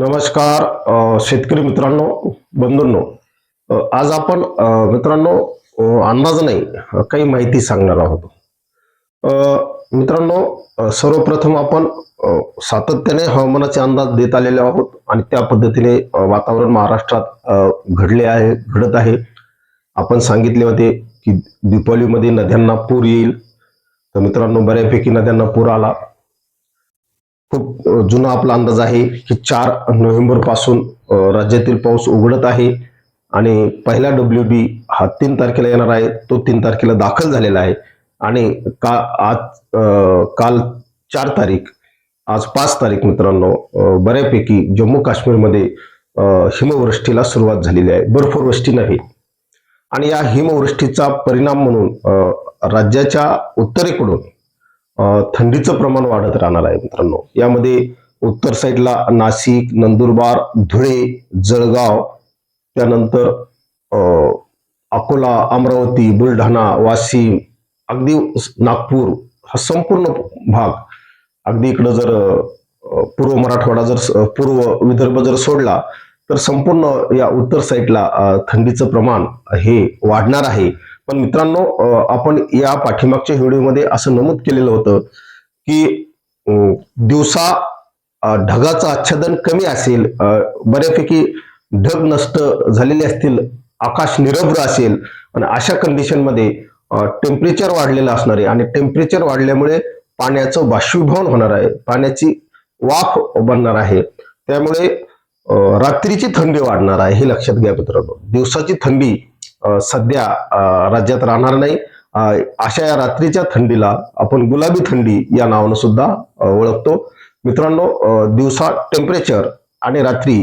नमस्कार शेतकरी मित्रांनो बंधूंनो. आज आपण मित्रांनो अंदाज नाही काही माहिती सांगणार आहोत. मित्रांनो सर्वप्रथम आपण सातत्याने हवामानाचे अंदाज देत आलेले आहोत आणि त्या पद्धतीने वातावरण महाराष्ट्रात घडले आहे घडत आहे. आपण सांगितले होते की दीपावलीमध्ये नद्यांना पूर येईल. तर मित्रांनो बऱ्यापैकी नद्यांना पूर आला. खूप जुना आपला अंदाज आहे की चार नोव्हेंबरपासून राज्यातील पाऊस उघडत आहे आणि पहिला डब्ल्यू बी हा तीन तारखेला येणार आहे तो तीन तारखेला दाखल झालेला आहे. आणि का आज काल चार तारीख आज पाच तारीख मित्रांनो बऱ्यापैकी जम्मू काश्मीरमध्ये हिमवृष्टीला सुरुवात झालेली आहे. बर्फवृष्टी नव्हे आणि या हिमवृष्टीचा परिणाम म्हणून राज्याच्या उत्तरेकडून थंडीचं प्रमाण वाढत राहणार आहे मित्रांनो. यामध्ये उत्तर साईडला नाशिक नंदुरबार धुळे जळगाव त्यानंतर अकोला अमरावती बुलढाणा वाशिम अगदी नागपूर हा संपूर्ण भाग अगदी इकडं जर पूर्व मराठवाडा जर पूर्व विदर्भ जर सोडला तर संपूर्ण या उत्तर साईडला थंडीचं प्रमाण हे वाढणार आहे. पण मित्रांनो आपण या पाठीमागच्या व्हिडिओमध्ये असं नमूद केलेलं होतं की दिवसा ढगाचं आच्छादन कमी असेल बऱ्यापैकी ढग नष्ट झालेले असतील आकाश निरभ्र असेल आणि अशा कंडिशनमध्ये टेम्परेचर वाढलेलं असणार आहे. आणि टेम्परेचर वाढल्यामुळे पाण्याचं बाष्पीभवन होणार आहे. पाण्याची वाफ बनणार आहे. त्यामुळे रात्रीची थंडी वाढणार आहे हे लक्षात घ्या मित्रांनो. दिवसाची थंडी सध्या राज्यात राहणार नाही. अशा या रात्रीच्या थंडीला आपण गुलाबी थंडी या नावानं सुद्धा ओळखतो. मित्रांनो दिवसा टेम्परेचर आणि रात्री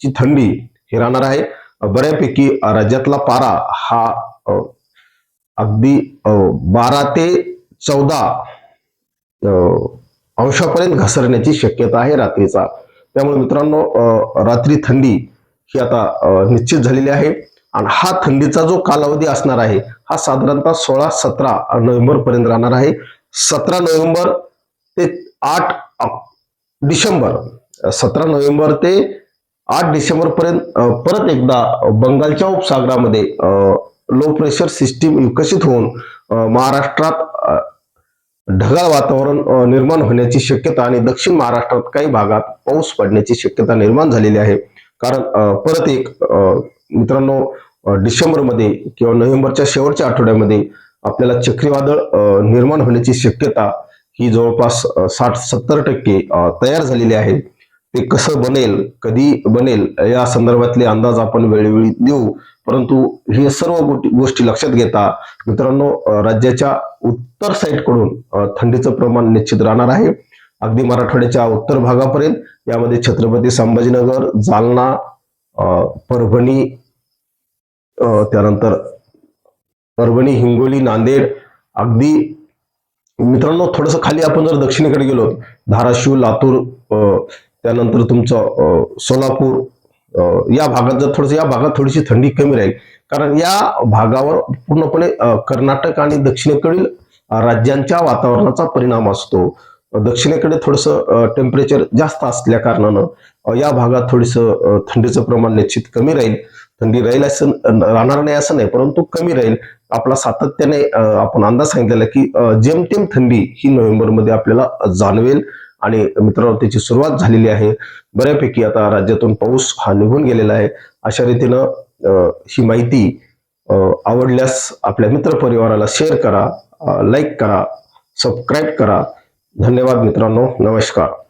ची थंडी हे राहणार आहे. बऱ्यापैकी राज्यातला पारा हा अगदी बारा ते चौदा अंशापर्यंत घसरण्याची शक्यता आहे रात्रीचा. त्यामुळे मित्रांनो रात्री थंडी ही आता निश्चित झालेली आहे. आणि हा थंडीचा जो कालावधी असणार आहे हा साधारणतः सोळा सतरा नोव्हेंबर पर्यंत राहणार आहे. सतरा नोव्हेंबर ते आठ डिसेंबर सतरा नोव्हेंबर ते आठ डिसेंबर पर्यंत परत एकदा बंगालच्या उपसागरामध्ये लो प्रेशर सिस्टीम विकसित होऊन महाराष्ट्रात ढगाळ वातावरण निर्माण होण्याची शक्यता आणि दक्षिण महाराष्ट्रात काही भागात पाऊस पडण्याची शक्यता निर्माण झालेली आहे. कारण परत एक मित्रांनो डिसेंबरमध्ये किंवा नोव्हेंबरच्या शेवटच्या आठवड्यामध्ये आपल्याला चक्रीवादळ निर्माण होण्याची शक्यता ही जवळपास साठ सत्तर टक्के तयार झालेली आहे. ते कसं बनेल कधी बनेल या संदर्भातले अंदाज आपण वेळोवेळी देऊ. परंतु हे सर्व गोष्टी गोष्टी लक्षात घेता मित्रांनो राज्याच्या उत्तर साईडकडून थंडीचं प्रमाण निश्चित राहणार आहे. अगदी मराठवाड्याच्या उत्तर भागापर्यंत यामध्ये छत्रपती संभाजीनगर जालना परभणी त्यानंतर परभणी हिंगोली नांदेड अगदी मित्रांनो थोडंसं खाली आपण जर दक्षिणेकडे गेलो धाराशिव लातूर त्यानंतर तुमचं सोलापूर या भागात जर थोडंसं या भागात थोडीशी थंडी कमी राहील. कारण या भागावर पूर्णपणे कर्नाटक आणि दक्षिणेकडील राज्यांच्या वातावरणाचा परिणाम असतो. दक्षिणेकडे थोडंसं टेम्परेचर जास्त असल्या कारणानं या भागात थोडंसं थंडीचं प्रमाण निश्चित कमी राहील. थंडी राहील असं राहणार नाही असं नाही परंतु कमी राहील. आपला सातत्याने आपण अंदाज सांगितलेला की जेमतेम थंडी ही नोव्हेंबरमध्ये आपल्याला जाणवेल. आणि मित्रांनो त्याची सुरुवात झालेली आहे. बऱ्यापैकी आता राज्यातून पाऊस हा निघून गेलेला आहे. अशा रीतीनं ही माहिती आवडल्यास आपल्या मित्रपरिवाराला शेअर करा लाईक करा सबस्क्राईब करा. धन्यवाद मित्रांनो. नमस्कार.